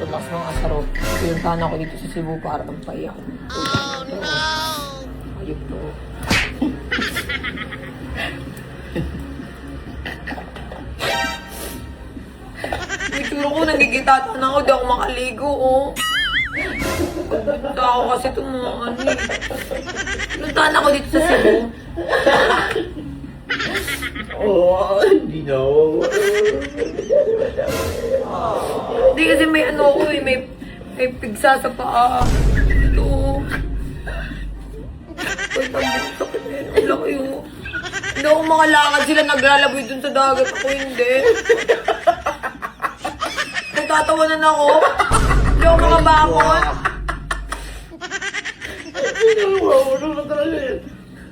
tumas ng asarot. Pinuntahan ako dito sa Cebu para ng paiyak. Oh no! Ayup to. Tsura ko, nagigitatan ako, di ako makaligo, oh. Punta ako kasi ano eh. Pinuntahan ako dito sa Cebu. Oo, hindi na ako. Hindi kasi may ano ako eh, may, may pigsa sa paa. Ito. Na yun. Ang laki oh. Hindi ako makalakad sila naglalaboy dun sa dagat. Ako hindi. Nagtatawanan ako. Hindi ako makabangon. Ano?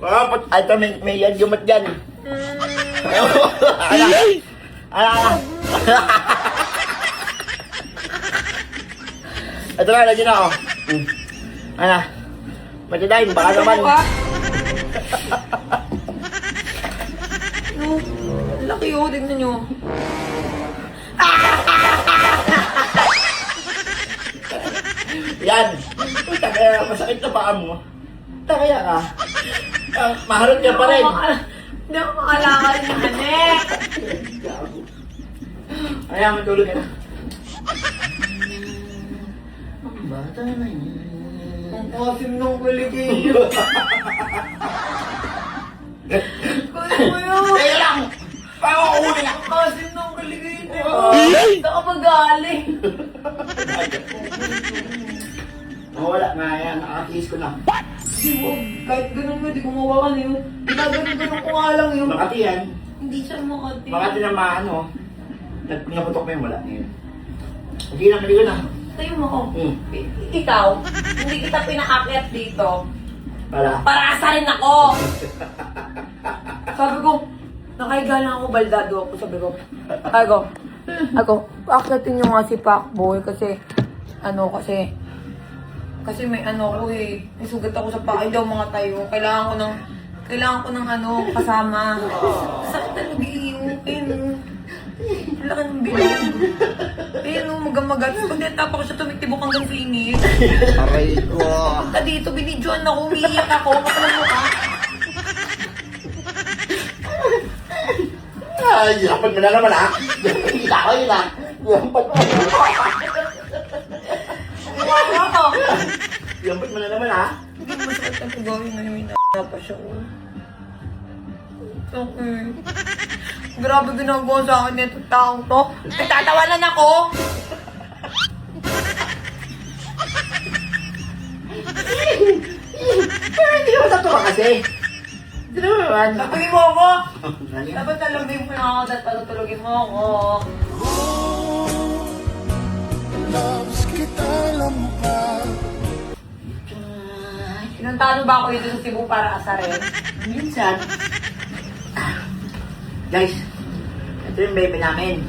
Ah, pat, ay, ito, may, may yan yumat dyan. Mm, Ala, ala, ala. Ito na, lagyan na ako. Hmm. Ano? Matadayin, baka naman. No, laki oh, tignan nyo. Yan. Uy, kaya masakit na paa mo. Kaya ka. Ah, maharot ka pa rin. Hindi ako makalakad na hanek. Ayan, matulog ka na. Bata na yan. Ang asim ng kuligay. Kaya mo yun. Teka lang! Huli na? Ang asim ng kuligay niya. Saan ka magaling? Mawala na yan. Nakakis ko na. Mo, kahit ganun mo, di ko mawakan yun. Ginaganon-ganon ko nga lang yun. Makati yan. Hindi siya makati. Makati na maano. Nag- Pinaputok mo yung wala na yun. Sige na, maligo na. Tayo mo ako. Hmm. Ikaw, hindi kita pinaakyat dito. Para. Para asarin ako! Sabi ko, nakahiga lang ako, baldado ako. Sabi ko, ako, ako, paakyatin nyo nga si Pacboy kasi, ano kasi, kasi may ano ko eh, may sugat ako sa paa, ako mga tayo. Kailangan ko ng, kailangan ko ng ano, kasama. Sakit talaga yung, ayun, ang laki ng bilog. Ayun, oh, magamagat. Pag natapa ko siya, tumitibok hanggang init. Aray ko. Pagka dito, binidyoan ako, umiiyak ako, kapal mo ka. Ay, yapan mo na naman ha. Kita ko yun ha. Yapan mo. Umiiyak ako. Yapan mo na naman ha. Hindi mo masakit ang pagawin na yung ina pa siya. oh. Okay. Grabe ginagawa sa akin nito taong to. Nagtatawanan ako! Hindi ka kasi. Hindi naman. Tatulogin mo ako! Dapat talagin mo na ako, dapat patutulogin mo ako. Loves kita lampas Pinuntahan mo ba ako dito sa Cebu para asarin? Minsan. Guys, ito yung baby namin.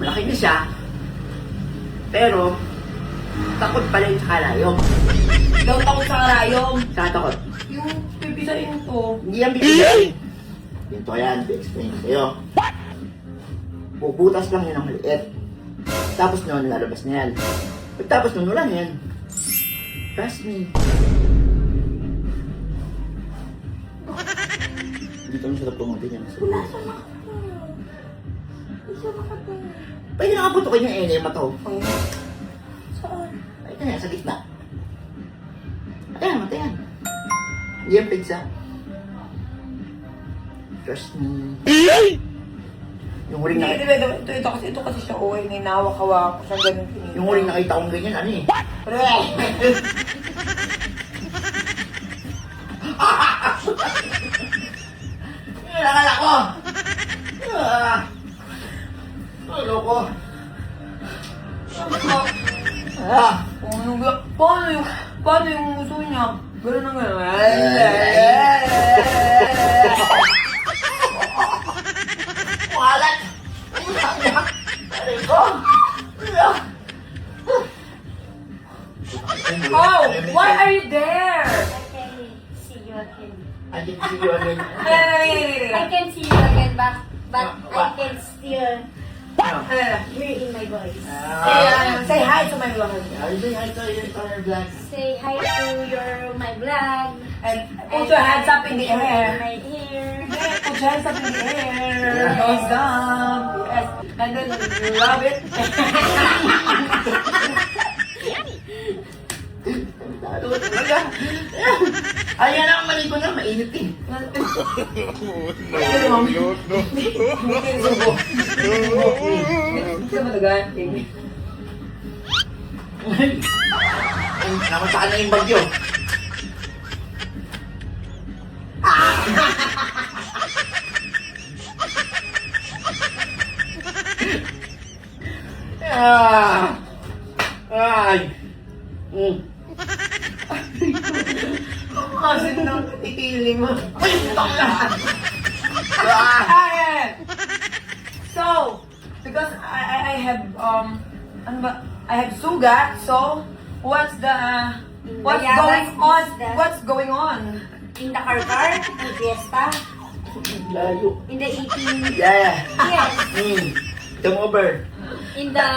Malaki na siya. Pero, takot pa rin sa kalayong. Daw takot sa karayom. Sa takot. Yung pipisain ko. Hindi yan bibigyan. Ganito yan, explain ko sa'yo. Puputas lang yun ng maliit. Tapos nun, lalabas na yan. Pagtapos nun, wala na yan. Trust me. Dito mo sarap pumunti yan. Wala siya makapal. Hindi siya makapal. Pwede nakaputokin yung ene mo to. Oh. Saan? Ay, kaya sa gitna. Ayan, mata yan pigsa. Trust me. Yung huling Hindi, nakita, ito, ito, ito, ito, kasi ito kasi siya, oh, ninawak-hawak ko siya, ganun pinili. yung huling nakita kong ganyan, ano eh. Nakala ko! Ah! Ano ko? Ah! Oh, ano ba? Paano yung, paano yung muso niya? Ganun ang ganun. Walat! Oh, why are you there? I can see you again. I can see you again, but but? I can still. Hear in my voice. Ay, ay, Say hi to my vlog. You saying hi to your to your vlog? Say hi to your my vlog. And put your hands up in the air. My hair. Put your hands up in the air. Goes down. Yes. And then rub it. Talo talaga. Ayan ang mali ko na, mainit eh. Pero mami. Subo. Hindi mo nagaan. Namataan na yung bagyo. Ah! Ay! Mm. Kasi nang titili mo. Na! Ah! Ayan. So, because I, I, I have, um, ano ba? I have sugat, so, what's the, what's Yeah, going on? the- What's going on? In the car car. In fiesta. Layo. In the eating. Yeah! Yes. Mm. Come over. In the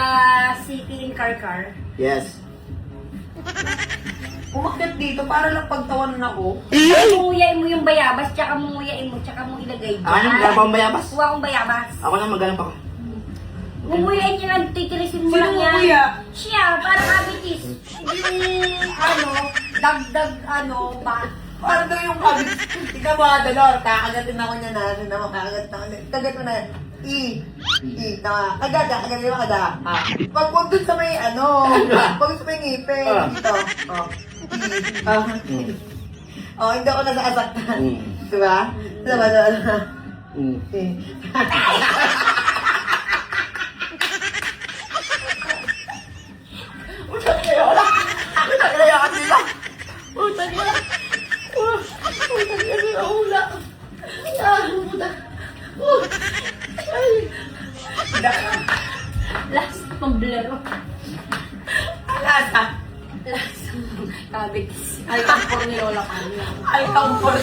city in car car. Yes. Umakyat dito para lang pagtawanan ako. Munguyain mo yung bayabas, tsaka munguyain mo, tsaka mo ilagay dyan. Ano, wala bang bayabas? Kuha akong bayabas. Ako na maghanap ako. Munguyain niya lang, titirisin mo Sino lang yan. nguya? Siya, para kabitis. Yung, ano, dagdag, ano, ba? Para daw yung kabit. Ikaw mga dolor, kakagatin ako niya na, ano na, kakagat ako na. Kagat mo na. I. I. Tama. Kagat, kagat mo kada. Ah. Pag wag dun sa may, ano, wag sa may ngipin. Ah. Dito. Oh. Ah. Mm. Oh, hindi ako nasasaktan. Mm. Diba? Diba, diba? Mm. Eh. Utang na yun! Utang na yun nila! Utang na nila ula! Ah, utang! Uh, Ay! Last. Lasa. Last kabitis. Ay, kampor ni Lola Kanya. Ay, kampor.